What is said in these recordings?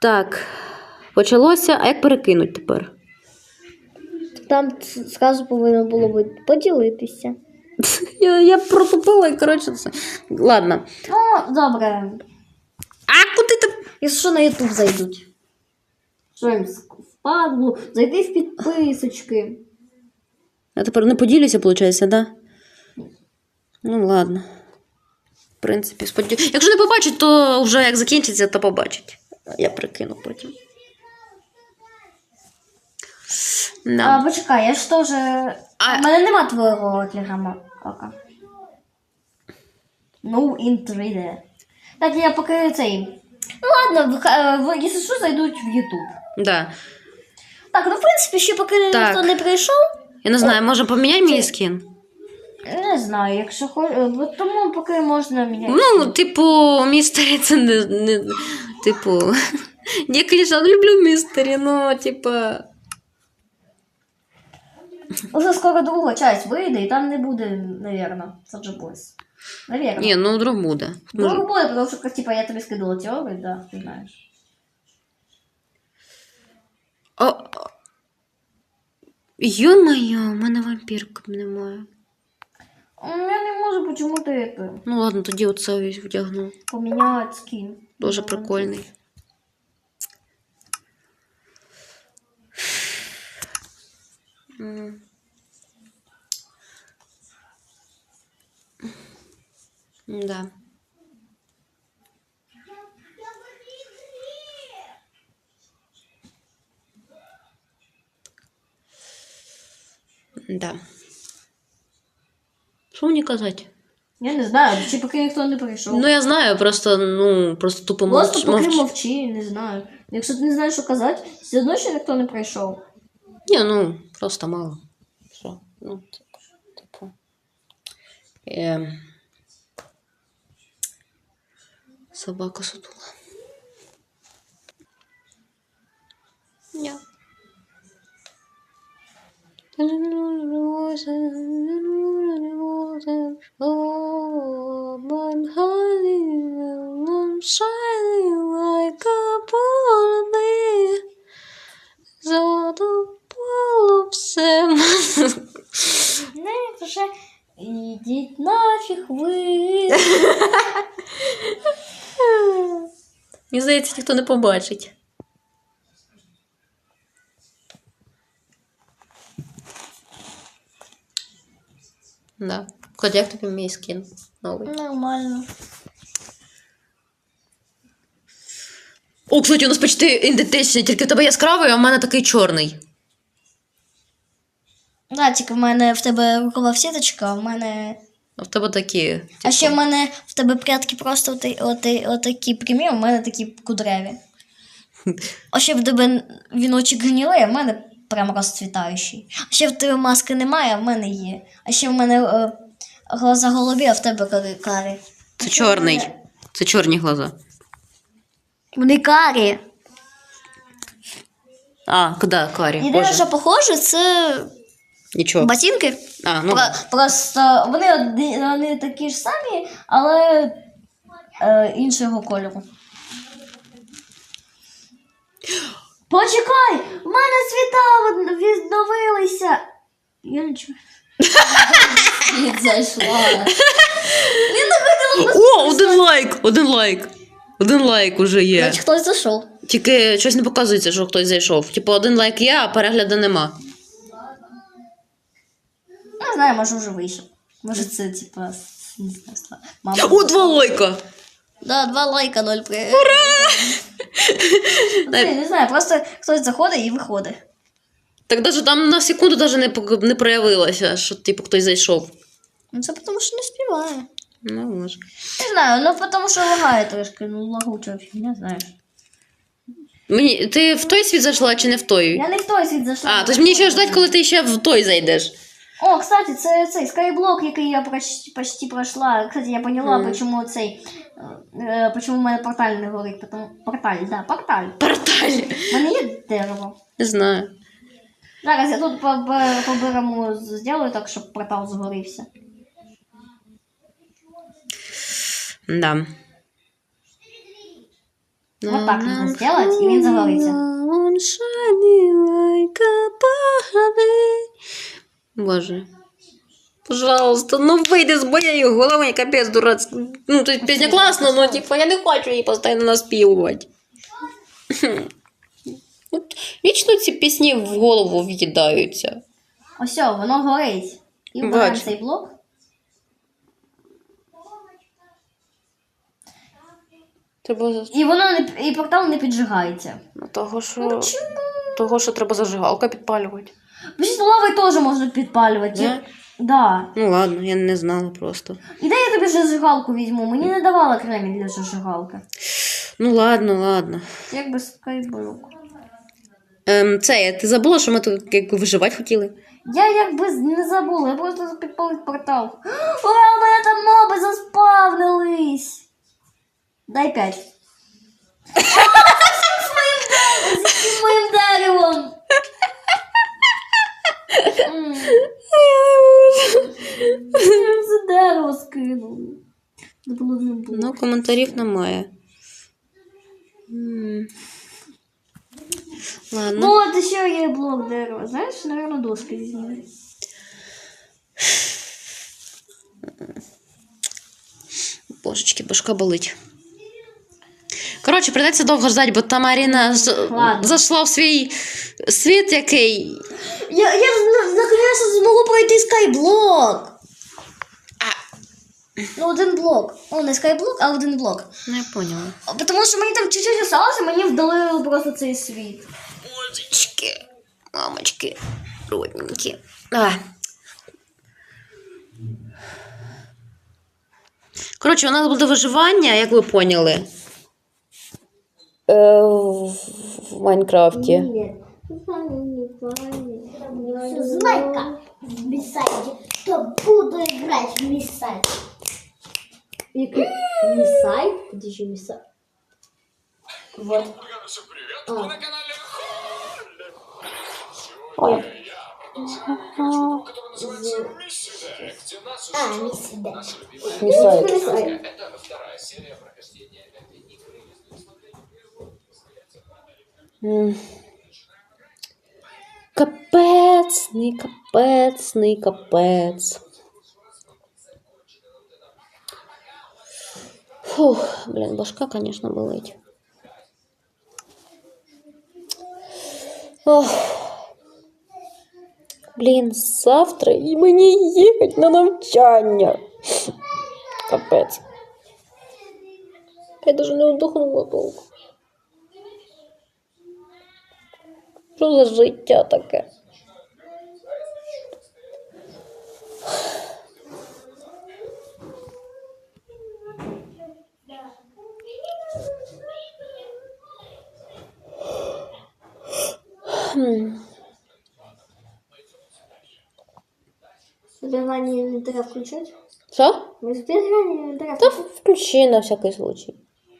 Так, почалося. А як перекинуть тепер? Там зразу повинно було бути поділитися. Я, я протупила і коротше це. Ладно. Ну, добре. А куди ти? Якщо на Ютуб зайдуть. Що їм впадло? Зайди в підписочки. Я тепер не поділюся, виходить, так? Да? Ну, ладно. В принципі, сподів... Якщо не побачить, то вже як закінчиться, то побачить. Я прикину потім. А, почекай, я ж теж. А- У мене нема твого телеграма. Ока. Ну, in 3D. Так, я поки цей. Ну ладно, в- в- якщо що, зайдуть в Ютуб. Да. Так, ну в принципі, ще поки Так. ніхто не прийшов. Я не знаю, може поміняй мій скін? Не знаю, якщо хоч. Тому поки можна міняти. Ну, типу, містері це не. не типу. Я, звісно, люблю містері, ну, типа. Уже скоро друга часть вийде, і там не буде, навірно, Surge Boys. Навірно. Ні, ну вдруг буде. Друга Може. буде, тому що, типа, я тобі скидала теорію, да, ти знаєш. О. Ё-моё, у мене вампірка немає. М, Я не можу почему-то это, Ну ладно, тоді оце ось вдягну. поміняти скін. Дуже прикольний. М. Да. Да. Що мені казати? Я не знаю, чи поки ніхто не прийшов. Ну, я знаю, просто, ну, просто тупо Просто мовч... поки мовч... мовчи, не знаю. Якщо ти не знаєш, що казати, все одно ще ніхто не прийшов. Ні, ну, просто мало. Що? Ну, типу. типу. Е... Собака сутула. Не вже ідіть нафіг ви. Мені здається, ніхто не побачить. Да. Кот, як тобі мій скін новий? Нормально. О, кстати, у нас почти ідентичний, тільки в тебе яскравий, а в мене такий чорний. Да, тільки в мене в тебе рукава сіточка, а в мене. А в тебе такі. А ще в мене в тебе прятки просто оти, оти, отакі прямі, а в мене такі кудряві. А ще в тебе віночок гнілий, а в мене прям розцвітаючий. А ще в тебе маски немає, а в мене є. А ще в мене е, глаза голубі, а в тебе карі. карі. Це чорний. Це чорні глаза. Вони карі. А, куди, Карі? Єдине, Боже. що похоже, це Нічого. ботинки. А, ну. Про- Просто вони, одні- вони такі ж самі, але е, іншого кольору. Почекай! В мене світа відновилися. Я нічого. Світ зайшла. Не О, один лайк! Один лайк. Один лайк уже є. Значить, хтось зайшов. Тільки щось не показується, що хтось зайшов. Типу, один лайк є, а перегляду нема. Не знаю, може вже вийшов. Може це, типа, не знаю, мама. О, два лайка! Да, два лайка, ноль при. Ура! Не знаю, просто хтось заходить і виходить. Так даже там на секунду даже не, пок- не проявилося, що типу хтось зайшов. Ну це тому, що не співає. Ну, може. Не знаю, ну тому що лагає трошки, ну лагуча фігня, знаєш. Мені, ти в той світ зайшла чи не в той? Я не в той світ зайшла. А, тобто мені ще ждать, коли ти ще в той зайдеш. О, кстати, це цей скайблок, який я почти, почти пройшла. Кстати, я поняла, Мгм. почему цей. Е, почему в мене порталь не горить. Потому... Порталь, да, порталь. Порталь. У мене є дерево. Знаю. Зараз я тут по, по, по берему зроблю так, щоб портал згорівся. Да. Вот так нужно сделать, і він загориться. On shining like a. Боже. Пожалуйста, ну вийди з моєї голови, капець дурацький. Ну, то пісня класна, но типа я не хочу її постійно наспівувати. От вічно ці пісні в голову в'їдаються. Ось, воно горить. І вбираємо Бачу. цей блок. Треба І воно не і портал не піджигається. ну, того, що того, що треба зажигалка підпалювати. Більше лави теж можна підпалювати. Да? Да. Ну ладно, я не знала просто. І де я тобі зажигалку візьму? Мені не давала кремінь для зажигалки. Ну ладно, ладно. Як би скайблок. Ем, це, ти забула, що ми тут якби виживати хотіли? Я якби не забула, я просто підпалив портал. О, у мене там моби заспавнились. Дай п'ять. З моїм деревом, з моїм деревом. М, За дерево. Не було не було. Ну, коментарів немає. М. Ладно. Ну, от ще є блок дерева. Знаєш, напевно, доски візьмемо. Божечки, башка болить. Коротше, придеться довго ждати, бо та Маріна Ладно. зайшла в свій світ, який. Я, я наконец змогу пройти скайблок. Ну, один блок. О, не скайблок, а один блок. Не поняла. Тому що мені там чуть-чуть осталося, мені вдали просто цей світ. Божечки, мамочки, родненькі. А. Коротше, у нас буде виживання, як ви поняли. Е, в, в Майнкрафті. Знайка в Місайді, то буду грати в Місайді. Який місай? Де ж місай? Вот. А, Місіде. Місай. М. Капецний, капецний, капець. Фух, блін, башка, звісно, болить. Ох. Блін, завтра і мені їхати на навчання. Капець. Я даже не вдохнула толком. Що за життя таке? Хм. Зберігання інвентаря включать? Що? Та включи на всякий случай.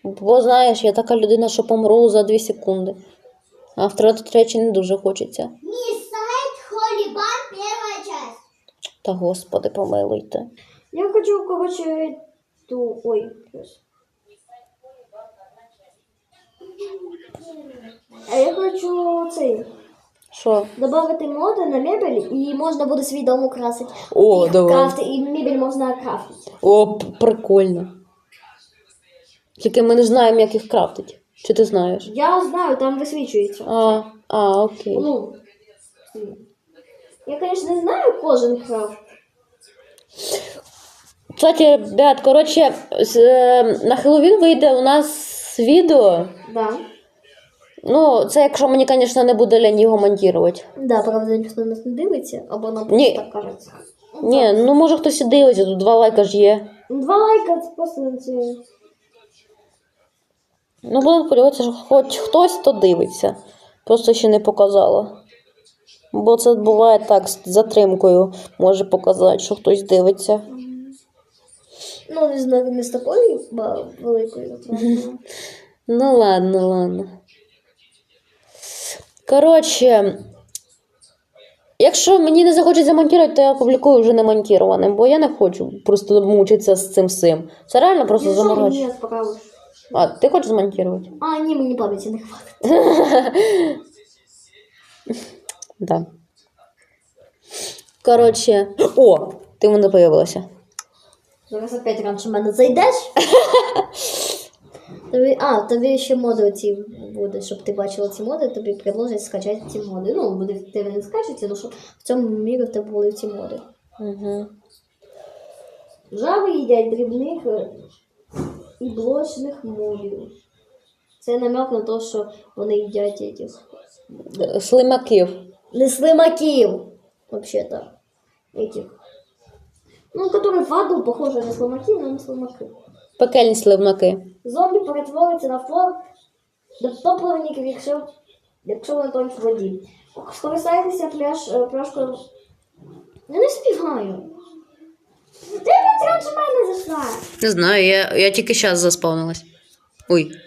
Бо знаєш, я така людина, що помру за 2 секунди. А втратити речі не дуже хочеться. Місайд Холібан, перша часть. Та господи, помилуйте. Я хочу, короче, ту... Ой, плюс. А я хочу цей. Що? Добавити моди на мебель і можна буде свій дом украсити. О, і давай. Крафти, і мебель можна крафтити. О, прикольно. Тільки ми не знаємо, як їх крафтити. Чи ти знаєш? Я знаю, там висвічується. А, а, окей. Ну. Я, конечно, не знаю кожен крафт. Кстати, ребят, коротше, з- е, на Хеллоуін вийде у нас відео. Да. Ну, це якщо мені, звісно, не буде лень його монтувати. Да, правда, ніхто нас не дивиться, або нам Ні. просто так кажеться. Ні, ну може хтось і дивиться, тут два лайка ж є. Два лайка, це просто на це. Ну, будемо сподіватися, що хоч хтось то дивиться. Просто ще не показала. Бо це буває так, з затримкою може показати, що хтось дивиться. Ну, не знаю, не з такою великою затраткою. Ну ладно, ладно. Коротше, якщо мені не захочеться монтувати, то я опублікую вже не монтірованим, бо я не хочу просто мучитися з цим всім. Це реально просто заморочення. А, ти хочеш змонтувати? А, ні, мені пам'яті не хватить. Да. Коротше. О! Ти в мене появилася. Зараз опять раніше мене зайдеш. Тобі, а, тобі ще моди оці буде, щоб ти бачила ці моди, тобі предложать скачати ці моди. Ну, буде в тебе не скачаться, але щоб в цьому мірі в тебе були ці моди. Угу. Жаби їдять дрібних і блочних мобів. Це намек на те, що вони їдять этих. Слимаків. Не слимаків, вообще-то. Этих. Ну, которые в аду похожи на слимаків, но не слимаки. Пекельні слимаки. Зомбі перетвориться на флор топливників, якщо, якщо вони тонуть в воді. Скористайтеся пляж, е, пляшкою. Я не співаю. Ти раніше мене зайшла. Не знаю, я, я тільки зараз заспавнилась. Ой.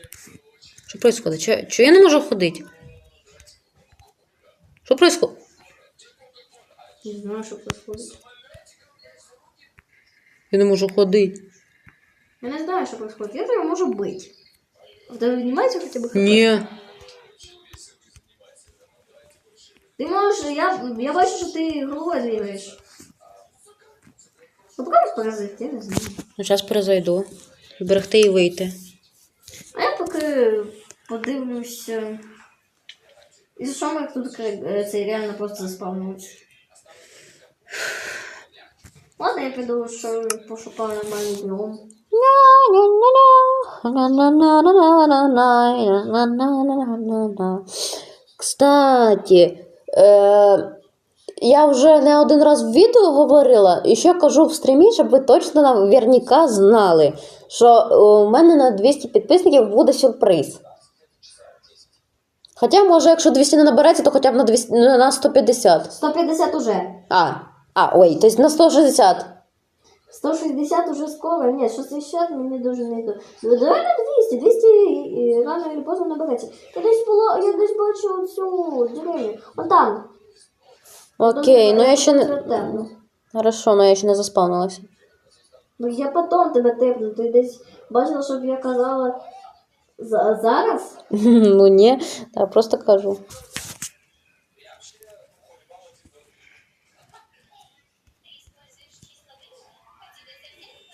Що происходит? Чо, чо я не можу ходити? Що происходит? Не знаю, що происходит. Я не можу ходити. Я не знаю, що происходит. Я тебе можу бити. В тебе хоча б хп? Ні. Ти можеш, я, я бачу, що ти головою двигаєш. Ну, покажеш паразит, я не знаю. Ну, зараз перезайду. Зберегти і вийти. А я поки подивлюся. І за що ми тут е, цей реально просто заспавнилось. Ладно, я піду, що пошукаю нормальний дом. Кстати, е, я вже не один раз в відео говорила, і ще кажу в стрімі, щоб ви точно наверняка знали, що у мене на 200 підписників буде сюрприз. Хоча, може, якщо 200 не набереться, то хоча б на, 200, на 150. 150 уже. А, а, ой, тобто на 160. 160 уже скоро. Ні, 60 мені дуже не йде. Ну, Давай на 200. 200 і- і рано чи поздно набереться. Я десь було, я десь бачила цю деревню. Вон там. Окей, ну я ще не. Темно. Хорошо, ну я ще не заспавнилася. Ну я потом тебе тепну. Ти десь бачила, щоб я казала за- зараз? Ну ні, та просто кажу.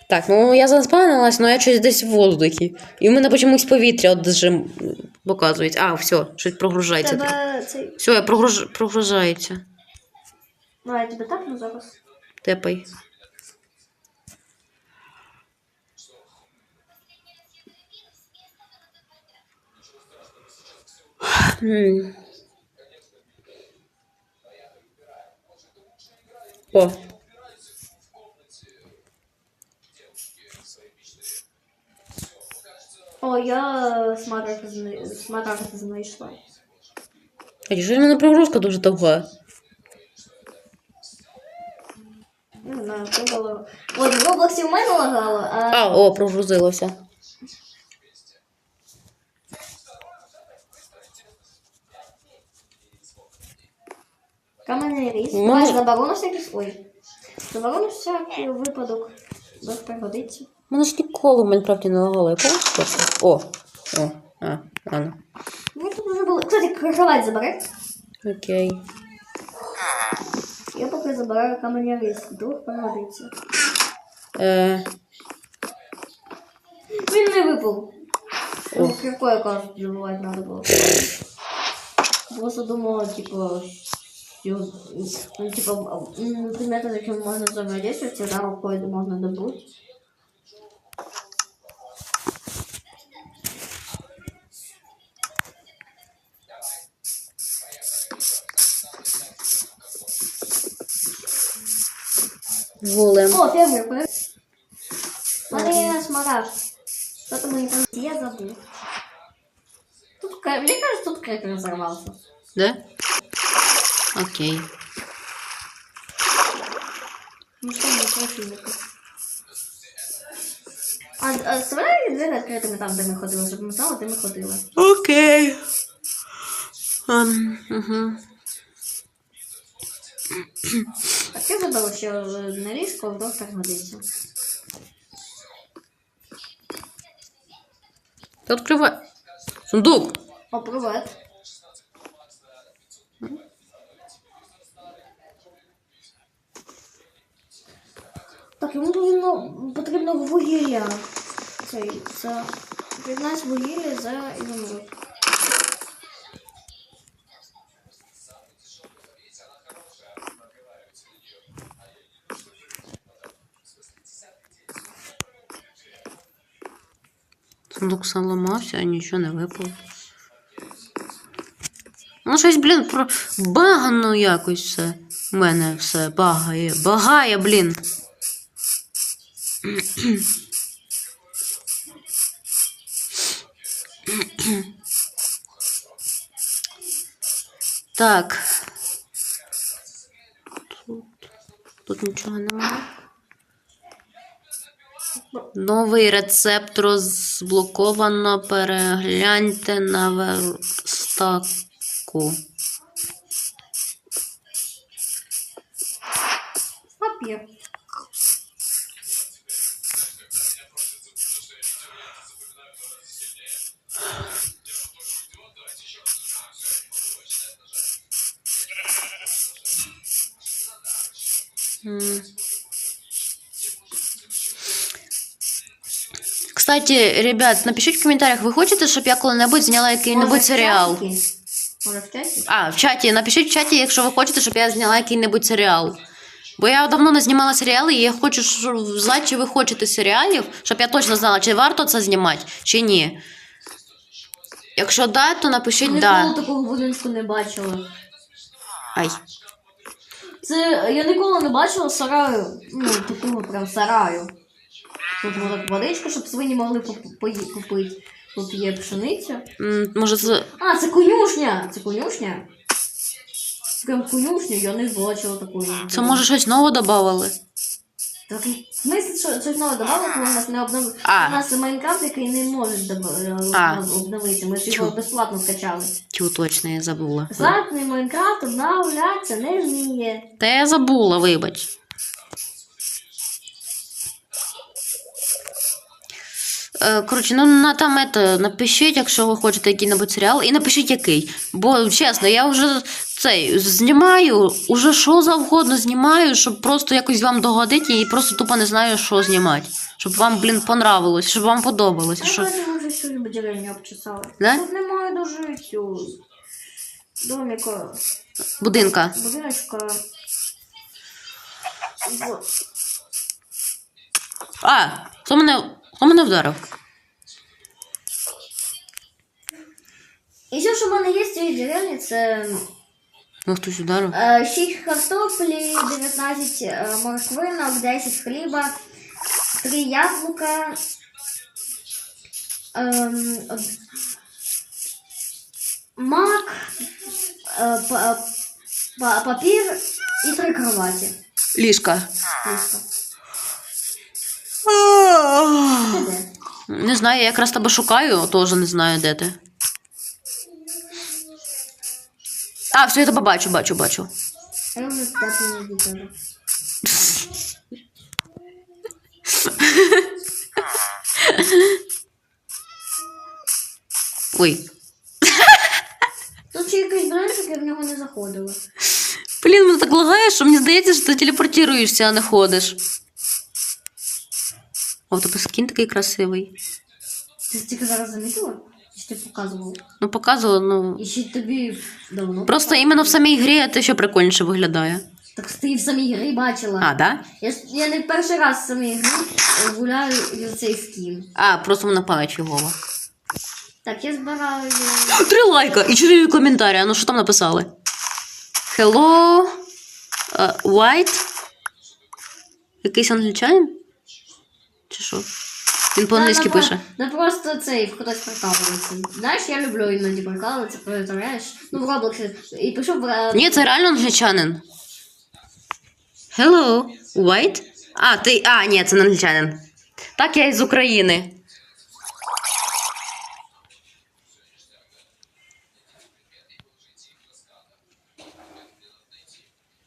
Так, ну я заспавнилась, но я щось десь в воздухі. І в мене чомусь повітря от зжим показують. А, все, щось прогружається. Тебе цей. Все, я прогруж... прогружається. Ну, я тебе так ну зараз. Тепай. О. О, я смарагд зна- смарагд знайшла. А що в мене прогрузка дуже довга? Не знаю, це було. От в Роблоксі в мене лагало, а А, о, прогрузилося. каменний ріс. Може- Давай заборону всякий ой. Заборону всякий випадок. Без пригодиться. Мене ж ніколи в Майнкрафті не лагало. Якого чорта? О, о, а, ладно. Ну, тут вже було. Кстати, кровать забере. Окей. Я поки забираю камені ріс. Вдруг пригодиться. Е, Він не випав. Ну, кірко якраз забувати треба було. Просто думала, типу, що, ну, типу, м, предмети, з якими можна взаимодействовать, всегда рукой можна добути. Волем. О, фермер. У мене є смарагд. Що там мені там? Я забув. Тут, мне кажется, тут крекер взорвался. Да? Окей. Ну что, мне профильник. А, а вставляй двері відкритими там, де ми ходили, щоб ми знали, де ми ходили. Окей. Um, угу. Так я забула, що на вдруг так годиться. Та відкривай. Сундук. О, привет. Так, йому потрібно, потрібно вугілля. Цей, це 15 вугілля за ізумруд. Сам ламався, а нічого не випало. Ну, щось, блін, про багано якось все. У мене все багає. Багає, блін. Так. Тут, тут нічого немає. Новий рецепт розблоковано. Перегляньте на верстаку. Папір. М. Кстати, ребят, напишіть в коментарях, ви хочете, щоб я коли-небудь зняла який-небудь серіал? Може в чаті? А, в чаті. Напишіть в чаті, якщо ви хочете, щоб я зняла який-небудь серіал. Бо я давно не знімала серіали, і я хочу щоб знати, чи ви хочете серіалів, щоб я точно знала, чи варто це знімати, чи ні. Якщо да, то напишіть Ніколи да. такого будинку не бачила. Ай. Це я ніколи не бачила сараю, ну, такого прям сараю. Тут так водичка, щоб свині могли купити. Тут є пшениця. Може, це. А, це конюшня! Це конюшня? Прям конюшня, я не бачила такої. Це може щось нове додавали? Так, ми щось нове давали, коли у нас не обновили. У нас Майнкрафт, який не може доб- А. обновити. Ми ж його безплатно скачали. Тю, точно, я забула. Безплатний Майнкрафт обновлятися не вміє. Та я забула, вибач. Коротше, ну на там это, напишіть, якщо ви хочете який-небудь серіал, і напишіть який. Бо чесно, я вже цей знімаю, уже що завгодно знімаю, щоб просто якось вам догодити і просто тупо не знаю, що знімати. Щоб вам, блін, понравилось, щоб вам подобалося. Я не вже всю деревню обчесала. Да? Тут немає дуже цю доміка, Будинка. будиночка. А, хто мене, хто мене вдарив? І все, що в мене є з цієї деревні, це Ну, хтось ударив. е, 6 картоплі, 19 е, морквинок, 10 хліба, 3 яблука, ем, од- мак, е, па- па- папір і 3 кроваті. Ліжка. Ліжко. Не знаю, я якраз тебе шукаю, теж не знаю, де ти. А, все, я тебе бачу, бачу, бачу. Ой. Тут ще якийсь бренчик, я в нього не заходила. Блін, мене так лагає, що мені здається, що ти телепортуєшся, а не ходиш. О, тебе скін такий красивий. Ти тільки зараз замітила? Чи ти показувала? Ну, показувала, ну. І ще тобі давно. Просто іменно в самій грі те, що прикольніше виглядає. Так ти в самій грі бачила. А, да? Я, ж- я не перший раз в самій грі е, гуляю за цей скін. А, просто вона пам'ять фігова. Так, я збираю. Три лайка і чотири коментарі. А ну що там написали? Hello. Uh, white. Якийсь англічанин? Чи що? Він по-англійськи пише. Ну просто цей хтось прикалується. Знаєш, я люблю іноді прикалуватися, перетворяєш. Ну, в Роблоксі. І пішов в Ні, це реально англічанин. Hello. White? А, ти. А, ні, це не англічанин. Так, я із України.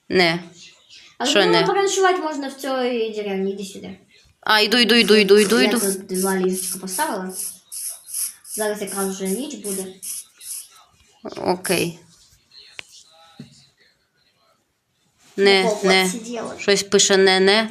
Не. А що ну, переночувати можна в цій деревні, іди сюди. А, йду, йду, йду, йду, йду, Я йду. тут два ліжечка поставила. Зараз якраз вже ніч буде. Окей. Не, не. сиділа. Щось пише не, не.